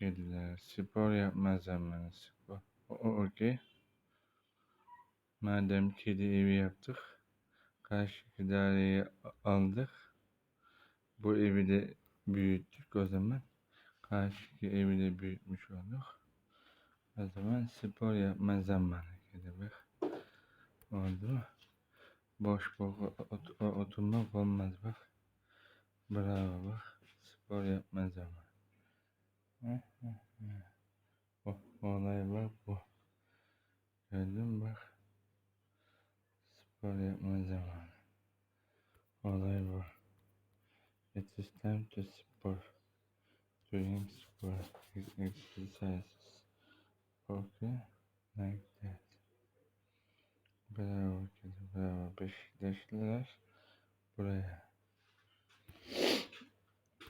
Kediler spor yapma zamanı spor. Okey. Madem kedi evi yaptık. Karşıki daireyi a- aldık. Bu evi de büyüttük o zaman. Karşıki evi de büyütmüş olduk. O zaman spor yapma zamanı kediler. Oldu mu? Boş boş ot- oturmak olmaz bak. Bravo bak. Spor yapma zamanı. Hı, hı, hı. O, olay bak bu. Gördün bak. Spor yapma zamanı. Olay bu. It is time to sport. Doing sport. Exercises. Okay. Like that. Bravo kedi bravo. Beşiktaşlılar buraya.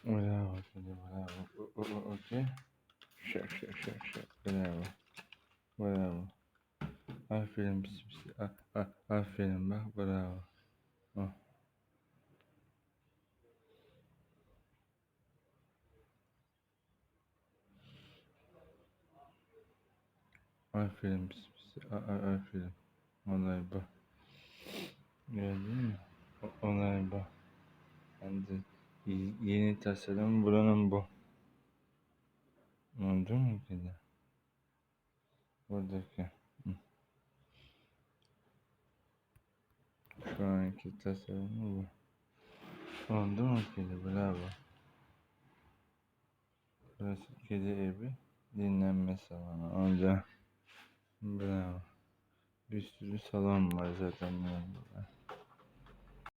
Bravo kedi bravo. Okey. Şak şak şak şak. Bravo. Bravo. Aferin pis pis. A, a, aferin bak bravo. Oh. Aferin pis pis. A, a, aferin. Olay bu. Gördün mü? O- Olay bu. Şimdi y- yeni tasarım buranın bu. Oldu mu kedi? Buradaki. Hı. Şu anki tasarımı bu. Oldu mu kedi? Bravo. Burası kedi evi. Dinlenme salonu. Oldu. Bravo. Bir sürü salon var zaten burada.